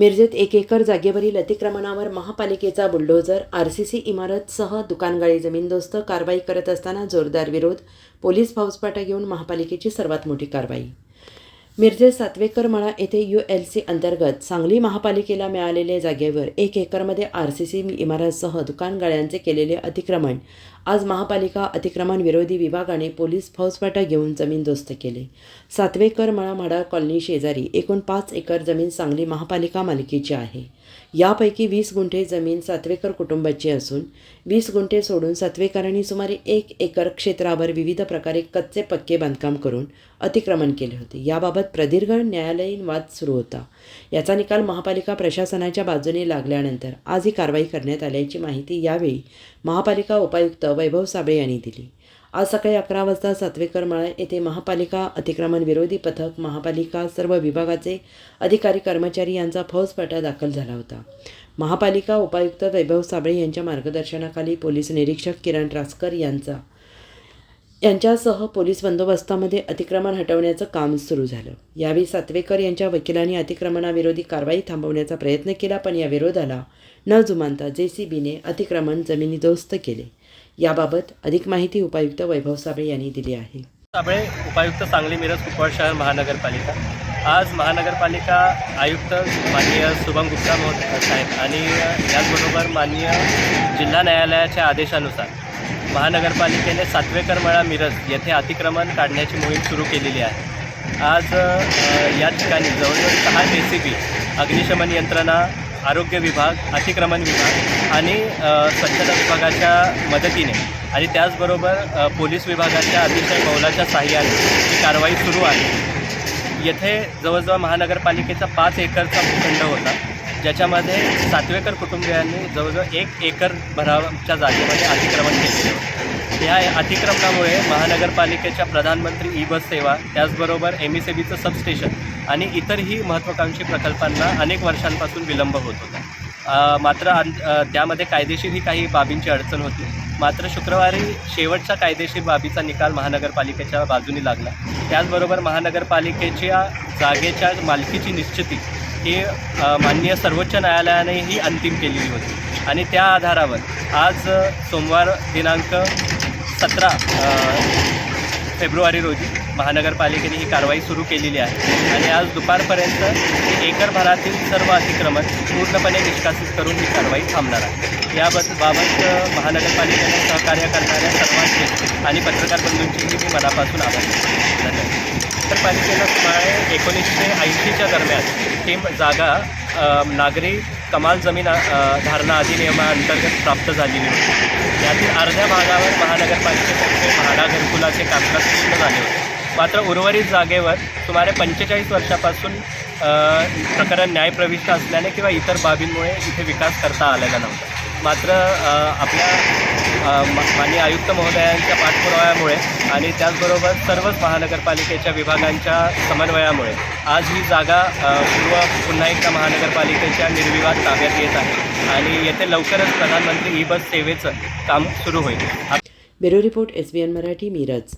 मिरजेत एक एकर जागेवरील अतिक्रमणावर महापालिकेचा बुलडोजर आर सी सी इमारतसह दुकानगाळी जमीनदोस्त कारवाई करत असताना जोरदार विरोध पोलीस फौजपाटा घेऊन महापालिकेची सर्वात मोठी कारवाई. मिरजेत सातवेकर मळा येथे यू एल सी अंतर्गत सांगली महापालिकेला मिळालेल्या जागेवर एक एकरमध्ये आर सी सी इमारतसह दुकानगाळ्यांचे केलेले अतिक्रमण आज महापालिका अतिक्रमण विरोधी विभागाने पोलीस फौजफाटा घेऊन जमीन दोस्त केले. सातवेकर मळा म्हाडा कॉलनी शेजारी एकूण पाच एकर जमीन सांगली महापालिका मालकीची आहे. यापैकी वीस गुंठे जमीन सातवेकर कुटुंबाची असून वीस गुंठे सोडून सातवेकरांनी सुमारे एक एकर क्षेत्रावर विविध प्रकारे कच्चे पक्के बांधकाम करून अतिक्रमण केले होते. याबाबत प्रदीर्घ न्यायालयीन वाद सुरू होता. याचा निकाल महापालिका प्रशासनाच्या बाजूने लागल्यानंतर आज ही कारवाई करण्यात आल्याची माहिती यावेळी महापालिका उपायुक्त वैभव साबळे यांनी दिली. आज सकाळी अकरा वाजता सातवेकर मळा येथे महापालिका अतिक्रमण विरोधी पथक महापालिका सर्व विभागाचे अधिकारी कर्मचारी यांचा फौजपाटा दाखल झाला होता. महापालिका उपायुक्त वैभव साबळे यांच्या मार्गदर्शनाखाली पोलीस निरीक्षक किरण रासकर यांचा यांच्यासह पोलीस बंदोबस्तामध्ये अतिक्रमण हटवण्याचं काम सुरू झालं. यावेळी सातवेकर यांच्या वकिलांनी अतिक्रमणाविरोधी कारवाई थांबवण्याचा प्रयत्न केला पण या विरोधाला न जुमानता जे सी बीने अतिक्रमण जमिनीदोस्त केले. याबाबत अधिक माहिती उपायुक्त वैभव साबळे यांनी दिली आहे. साबळे उपायुक्त सांगली मिरज कुपवाड शहर महानगरपालिका. आज महानगरपालिका आयुक्त माननीय शुभम गुप्ता महोदय साहेब आणि याचबरोबर माननीय जिल्हा न्यायालयाच्या आदेशानुसार महानगरपालिकेने सातवेकर मळा मिरज येथे अतिक्रमण काढण्याची मोहीम सुरू केलेली आहे. आज या ठिकाणी जवळजवळ सहा जे सी बी अग्निशमन यंत्रणा आरोग्य विभाग अतिक्रमण विभाग आणि स्वच्छता विभागाच्या मदतीने आणि त्याचबरोबर पोलीस विभागाच्या अतिशय मौलाच्या साह्याने ही कारवाई सुरू आहे. येथे जवळजवळ महानगरपालिकेचा पाच एकरचा भूखंड होता. ज्याच्यामध्ये सातवेकर कुटुंबियांनी जवळजवळ एक एकर भराच्या जागेमध्ये अतिक्रमण केले होते. या अतिक्रमणामुळे महानगरपालिकेच्या प्रधानमंत्री ई बस सेवा त्याचबरोबर एम ई सी बीचं सबस्टेशन आणि इतरही महत्त्वाकांक्षी प्रकल्पांना अनेक वर्षांपासून विलंब होत होता. मात्र अन- त्यामध्ये कायदेशीरही काही बाबींची अडचण होती. मात्र शुक्रवारी शेवटच्या कायदेशीर बाबीचा निकाल महानगरपालिकेच्या बाजूने लागला. त्याचबरोबर महानगरपालिकेच्या जागेच्या मालकीची निश्चिती ही माननीय सर्वोच्च न्यायालयाने ही अंतिम केलेली होती. आणि त्या आधारावर आज सोमवार दिनांक सतरा फेब्रुवारी रोजी महानगरपालिकेने ही कारवाई सुरू केलेली आहे. आणि आज दुपारपर्यंत एकरभरातील सर्व अतिक्रमण पूर्णपणे निष्कासित करून ही कारवाई थांबणार आहे. याबत बाबत महानगरपालिकेने सहकार्य करणाऱ्या सर्वांचे आणि पत्रकार बंधूंचेही मी मनापासून आभार धन्यवाद. नगरपालिकेनं सुमारे एकोणीसशे ऐंशीच्या दरम्यान ही जागा नागरी कमाल जमीन धारणा अधिनियमाअंतर्गत प्राप्त झालेली होती. यातील अर्ध्या भागावर महानगरपालिकेतर्फे म्हाडा घरकुलाचे कामकाज पूर्ण झाले होते. मात्र उर्वरित जागेवर सुमारे पंचेचाळीस वर्षापासून प्रकरण न्यायप्रविष्ट असल्याने किंवा इतर बाबींमुळे इथे विकास करता आलेला नव्हता. मात्र आपल्या माननीय आयुक्त महोदयांच्या पाठपुराव्यामुळे आणि त्याचबरोबर सर्वच महानगरपालिकेच्या विभागांच्या समन्वयामुळे आज ही जागा पूर्व पुन्हा एकदा महानगरपालिकेच्या निर्विवाद ताब्यात येत आहे आणि येथे लवकरच प्रधानमंत्री ई बस सेवेचं काम सुरू होईल. Bureau report S B N Marathi Miraj.